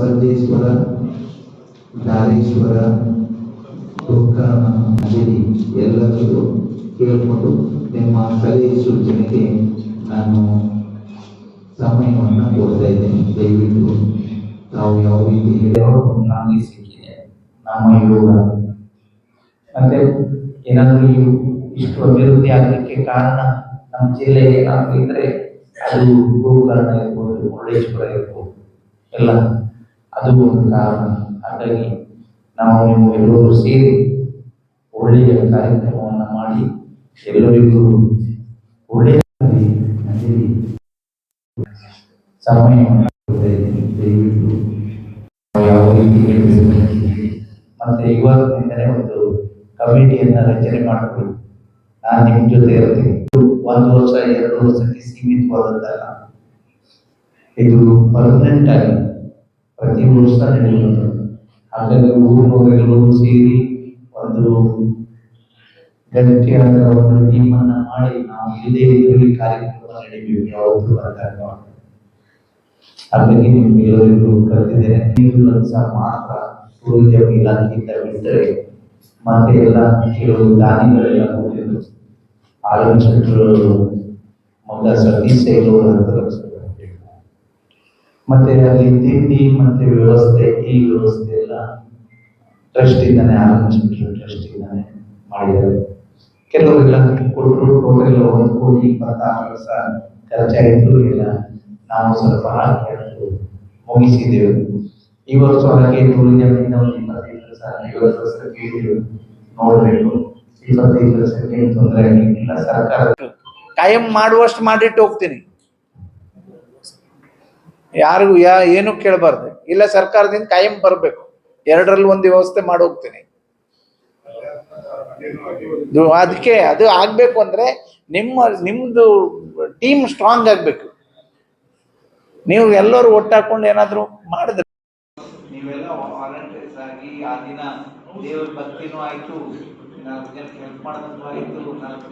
ಸಂದೇಶ್ವರ ಧಾರೇಶ್ವರ ನದಿರಿ ಎಲ್ಲರಿಗೂ ಕೇಳಿಕೊಂಡು ನಿಮ್ಮ ಸಲಹೆ ಸೂಚನೆಗೆ ನಾನು ಸಮಯವನ್ನು ಕೊಡ್ತಾ ಇದ್ದೇನೆ. ದಯವಿಟ್ಟು ತಾವು ಯಾವ ರೀತಿ ಹೇಳಿರೋ ನಮಗೆ ಸಿಕ್ಕಿದೆ ನಮ್ಮ ಯೋಗ. ಮತ್ತೆ ಏನಾದರೂ ಇಷ್ಟು ಅಭಿವೃದ್ಧಿ ಆಗಲಿಕ್ಕೆ ಕಾರಣ ನಮ್ಮ ಜಿಲ್ಲೆ ಏನಾದರೂ ಇದ್ರೆ ಅದು ಗೋಕರ್ಣ ಇರ್ಬೋದು, ಮುರುಡೇಶ್ವರ ಇರ್ಬೋದು. ಎಲ್ಲ ಅದು ಒಂದು ಕಾರಣ. ಹಾಗಾಗಿ ನಾವು ನೀವು ಎಲ್ಲರೂ ಸೇರಿ ಒಳ್ಳೆಯ ಕಾರ್ಯಕ್ರಮವನ್ನು ಮಾಡಿ ಎಲ್ಲರಿಗೂ ಒಳ್ಳೆಯ ಸಮಯವನ್ನು ಯಾವ ರೀತಿ ಮತ್ತೆ ಇವತ್ತಿನಿಂದಲೇ ಒಂದು ಕಮಿಟಿಯನ್ನ ರಚನೆ ಮಾಡಬೇಕು ನಾನು ನಿಮ್ಮ ಜೊತೆ ಇರ್ತೀನಿ. ಒಂದು ವರ್ಷ, ಎರಡು ವರ್ಷಕ್ಕೆ ಸೀಮಿತವಾದದ್ದಲ್ಲ ಇದು ಪರ್ಮನೆಂಟ್ ಆಗಿ ಪ್ರತಿ ವರ್ಷ ನಡೆಯುವುದು ಹಾಗಾಗಿ ಊರಿನವರೆಲ್ಲರೂ ಸೇರಿ ಒಂದು ಗಟ್ಟಿಯಾದ ಒಂದು ಟೀಮನ್ನ ಮಾಡಿ ನಾವು ಇದೇ ಇದರಲ್ಲಿ ಕಾರ್ಯಕ್ರಮ ನಡೀಬೇಕು ಯಾವುದು ಅಂತ ಹಾಗಾಗಿ ನಿಮ್ಗೆಲ್ಲರಿಗೂ ಕರೆದಿದ್ದೇನೆ ನೀವು ಸಹ ಮಾತ್ರ ಸೂರ್ಯ ಇಲಾಖೆಯಿಂದ ಬಿಟ್ಟರೆ ಮತ್ತೆ ಎಲ್ಲ ಕೆಲವು ದಾನಿಗಳೆಲ್ಲ ಆಲಮ್ ಶೆಟ್ರು ಮಗ ಸತೀಶ್ ಹೇಳುವ ಮತ್ತೆ ಅಲ್ಲಿ ತಿಂಡಿ ಮತ್ತೆ ವ್ಯವಸ್ಥೆ, ಈ ವ್ಯವಸ್ಥೆ ಎಲ್ಲ ಟ್ರಸ್ಟ್ ಇಂದಾನೆ ಆಲಮ್ ಶೆಟ್ರು ಟ್ರಸ್ಟ್ ಇಂದಾನೆ ಮಾಡಿದ್ದಾರೆ. ಕೆಲವರೆಲ್ಲ ಕೊಟ್ಟರು ಟೋಟಲ್ ಒಂದು ಕೋಟಿ ಇಪ್ಪತ್ತಾರು ಲಕ್ಷ ಖರ್ಚಾಯಿತು ಇಲ್ಲ, ನಾವು ಸ್ವಲ್ಪ ಹಾಕಿ ಮುಗಿಸಿದ್ದೇವೆ ಈ ವರ್ಷ ಒಂದು ಇಪ್ಪತ್ತೈದು ಲಕ್ಷ ಐವತ್ತು ಲಕ್ಷಕ್ಕೆ ನೋಡಬೇಕು ಇಪ್ಪತ್ತೈದು ಲಕ್ಷಕ್ಕೆ ತೊಂದರೆ ಆಗಿಲ್ಲ ಸರ್ಕಾರ ಕಾಯಂ ಮಾಡುವಷ್ಟು ಮಾಡಿಟ್ಟು ಹೋಗ್ತೀನಿ. ಯಾರಿಗೂ ಯಾ ಏನು ಕೇಳಬಾರ್ದು. ಇಲ್ಲ ಸರ್ಕಾರದಿಂದ ಕಾಯಂ ಬರಬೇಕು. ಎರಡರಲ್ಲಿ ಒಂದು ವ್ಯವಸ್ಥೆ ಮಾಡಿ ಹೋಗ್ತೀನಿ ಅದಕ್ಕೆ ಅದು ಆಗ್ಬೇಕು ಅಂದ್ರೆ ನಿಮ್ಮ, ನಿಮ್ದು ಟೀಮ್ ಸ್ಟ್ರಾಂಗ್ ಆಗ್ಬೇಕು. ನೀವು ಎಲ್ಲರೂ ಒಟ್ಟಾಕೊಂಡು ಏನಾದರೂ ಮಾಡಿದ್ರೆ. ನೀವೆಲ್ಲ ಆಗಿ ಆ ದಿನ ದೇವರ ನಾಲ್ಕು ನಾಲ್ಕು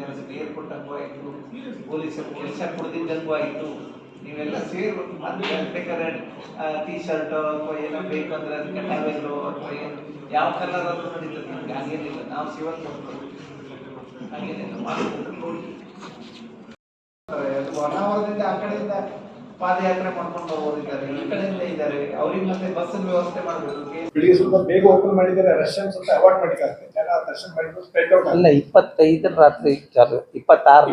ಪೊಲೀಸರು ಕೆಲಸ ಕೊಡ್ದಿದ್ದಂಗೂ ನೀವೆಲ್ಲ ಸೇರ್ಬೇಕು ಮತ್ತೆ ಬೇಕಾದ್ರೆ ಟೀ ಶರ್ಟ್ ಅಥವಾ ಏನೋ ಬೇಕಂದ್ರೆ ಅದಕ್ಕೆ ಟವೆಲ್ಲು ಅಥವಾ ಏನು ಯಾವ ಕಲರ್ ಆದ್ರೂ ನಡೀತದೆ ನಮ್ಗೆ ಹಂಗೇನಿಲ್ಲ. ನಾವು ಸಿವಲ್ ಹಾಗೇನಿಲ್ಲ ಹೊನ್ನಾವರದಿಂದ ಆ ಕಡೆಯಿಂದ ಪಾದಯಾತ್ರೆ ಮಾಡ್ಕೊಂಡು ಹೋಗೋದಿದ್ದಾರೆ. ಈ ಕಡೆಯಿಂದ ಇದ್ದಾರೆ. ಅವ್ರಿಗೆ ಮತ್ತೆ ಬಸ್ ವ್ಯವಸ್ಥೆ ಮಾಡಬೇಕು. ಬೆಳಿಗ್ಗೆ ಸ್ವಲ್ಪ ಬೇಗ ಓಪನ್ ಮಾಡಿದ್ದಾರೆ. ರಷ್ಯನ್ ಸ್ವಲ್ಪ ಅವಾಯ್ಡ್ ಮಾಡಿದ್ದಾರೆ ಜನ ದರ್ಶನ ಮಾಡಿದ್ರು ಸ್ಪ್ರೆಡ್ ಔಟ್ ಅಲ್ಲ ಇಪ್ಪತ್ತೈದರ ರಾತ್ರಿ ಚಾಲು ಇಪ್ಪತ್ತಾರು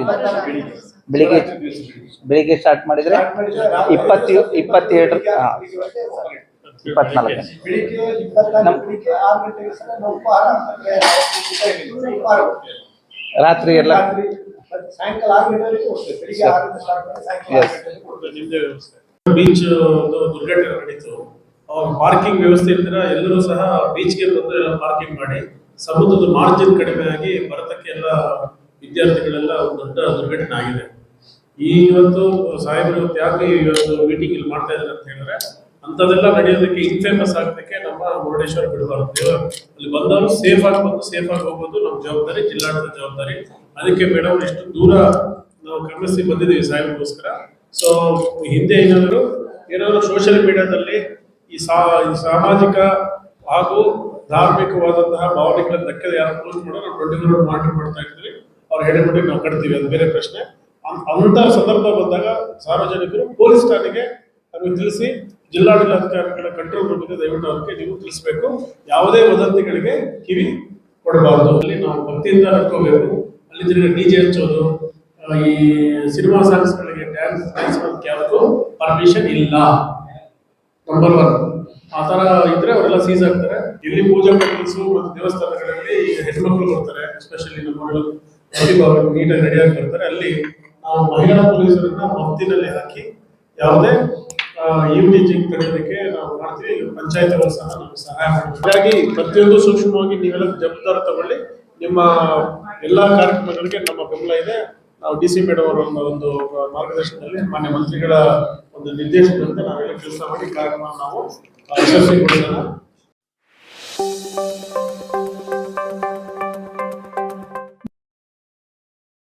ಬೆಳಿಗ್ಗೆ ಬೆಳಿಗ್ಗೆ ಬೆಳಿಗ್ಗೆ ಸ್ಟಾರ್ಟ್ ಮಾಡಿದ್ರೆ ಇಪ್ಪತ್ತು ಇಪ್ಪತ್ತೇಳು ಇಪ್ಪತ್ನಾಲ್ಕು. ರಾತ್ರಿ ಎಲ್ಲ ಬೀಚ್ ದುರ್ಘಟನೆ ನಡೀತು. ಅವಾಗ ಪಾರ್ಕಿಂಗ್ ವ್ಯವಸ್ಥೆ ಇದ್ರ ಎಲ್ಲರೂ ಸಹ ಬೀಚ್ಗೆ ಬಂದು ಎಲ್ಲ ಪಾರ್ಕಿಂಗ್ ಮಾಡಿ ಸಮುದ್ರದ ಮಾರ್ಜಿನ್ ಕಡಿಮೆ ಆಗಿ ಭಾರತಕ್ಕೆ ಎಲ್ಲ ವಿದ್ಯಾರ್ಥಿಗಳೆಲ್ಲ ಒಂದು ದೊಡ್ಡ ದುರ್ಘಟನೆ ಆಗಿದೆ. ಈ ಇವತ್ತು ಸಾಹೇಬರು ಇವತ್ತು ಈ ಇವತ್ತು ಮೀಟಿಂಗ್ ಇಲ್ಲಿ ಮಾಡ್ತಾ ಇದ್ದಾರೆ ಅಂತ ಹೇಳಿದ್ರೆ, ಅಂಥದ್ದೆಲ್ಲ ನಡೆಯೋದಕ್ಕೆ ಇನ್ಫೇಮಸ್ ಆಗೋದಕ್ಕೆ ನಮ್ಮ ಮುರುಡೇಶ್ವರ ಬಿಡಬಾರ್ದು ಅಲ್ಲಿ ಬಂದವರು ಸೇಫ್ ಆಗಿ ಬಂದು ಸೇಫ್ ಆಗಿ ಹೋಗೋದು ನಮ್ಮ ಜವಾಬ್ದಾರಿ ಜಿಲ್ಲಾಡಳಿತ ಜವಾಬ್ದಾರಿ. ಅದಕ್ಕೆ ಮೇಡಮ್ ಎಷ್ಟು ದೂರ ನಾವು ಕ್ರಮಿಸಿ ಬಂದಿದ್ದೀವಿ ಸಾಹೇಬ್ರಿಗೋಸ್ಕರ. ಸೊ ಹಿಂದೆ ಏನಾದರೂ ಏನಾದರೂ ಸೋಷಿಯಲ್ ಮೀಡಿಯಾದಲ್ಲಿ ಈ ಸಾಮಾಜಿಕ ಹಾಗೂ ಧಾರ್ಮಿಕವಾದಂತಹ ಭಾವನೆಗಳ ಧಕ್ಕೆ ಯಾರು ಕ್ಲೋಸ್ ನಾವು ಟ್ವೆಂಟಿ ಫೋರ್ ಮಾಡ್ತಾ ಇರ್ತೀವಿ. ಅವ್ರ ಹೆಡೆಮುಡಿ ನಾವು ಕಟ್ತೀವಿ. ಅದು ಬೇರೆ ಪ್ರಶ್ನೆ. ಅಂ- ಅಂತ ಸಂದರ್ಭ ಬಂದಾಗ ಸಾರ್ವಜನಿಕರು ಪೊಲೀಸ್ ಠಾಣೆಗೆ ನಮಗೆ ತಿಳಿಸಿ ಜಿಲ್ಲಾಡಳಿತಾಧಿಕಾರಿಗಳ ಕಂಟ್ರೋಲ್ ರೂಮ್ ಇದೆ, ದಯವಿಟ್ಟು ಅದಕ್ಕೆ ನೀವು ತಿಳಿಸ್ಬೇಕು. ಯಾವುದೇ ವದಂತಿಗಳಿಗೆ ಕಿವಿ ಕೊಡಬಾರ್ದು. ಅಲ್ಲಿ ನಾವು ಭಕ್ತಿಯಿಂದ ನಡ್ಕೋಬೇಕು. ಅಲ್ಲಿ ತಿರುಗಿ ಡಿ ಜೆ ಹಚ್ಚೋದು ಈ ಸಿನಿಮಾ ಸಾಂಗ್ಸ್ಗಳಿಗೆ ಡ್ಯಾನ್ಸ್ ಡ್ಯಾನ್ಸ್ ಯಾವುದಕ್ಕೂ ಪರ್ಮಿಷನ್ ಇಲ್ಲ. ನಂಬರ್ ಒನ್ ಆ ಥರ ಇದ್ರೆ ಅವರೆಲ್ಲ ಸೀಸ್ ಆಗ್ತಾರೆ. ಇಲ್ಲಿ ಪೂಜಾ ಟೆಂಪಲ್ಸು ಮತ್ತು ದೇವಸ್ಥಾನಗಳಲ್ಲಿ ಹೆಣ್ಮಕ್ಳು ಬರ್ತಾರೆ ಎಸ್ಪೆಷಲಿ ನಮ್ಮ ನೀಟಾಗಿ ರೆಡಿಯಾಗಿ ಬರ್ತಾರೆ. ಅಲ್ಲಿ ಮಹಿಳಾ ಪೊಲೀಸರನ್ನ ಮಫ್ತಿನಲ್ಲಿ ಹಾಕಿ, ಯಾವುದೇ ಟೀಚಿಂಗ್ ತಡೆಯೋದಕ್ಕೆ ನಾವು ಮಾಡ್ತೀವಿ ಪಂಚಾಯತ್ಗಳು ಸಹ ನಮ್ಗೆ ಸಹಾಯ ಮಾಡ್ತೀವಿ ಹಾಗಾಗಿ ಪ್ರತಿಯೊಂದು ಸೂಕ್ಷ್ಮವಾಗಿ ನೀವೆಲ್ಲ ಜವಾಬ್ದಾರಿ ತಗೊಳ್ಳಿ. ನಿಮ್ಮ ಎಲ್ಲಾ ಕಾರ್ಯಕ್ರಮಗಳಿಗೆ ನಮ್ಮ ಬೆಂಬಲ ಇದೆ. ನಾವು ಡಿ ಸಿ ಮೇಡಮ್ ಅವರ ಒಂದು ಒಂದು ಮಾರ್ಗದರ್ಶನದಲ್ಲಿ ಮಾನ್ಯ ಮಂತ್ರಿಗಳ ಒಂದು ನಿರ್ದೇಶನದಂತೆ ನಾವೆಲ್ಲ ಕೆಲಸ ಮಾಡಿ ಕಾರ್ಯಕ್ರಮ ನಾವು ಯಶಸ್ವಿಗೊಳಿಸೋಣ.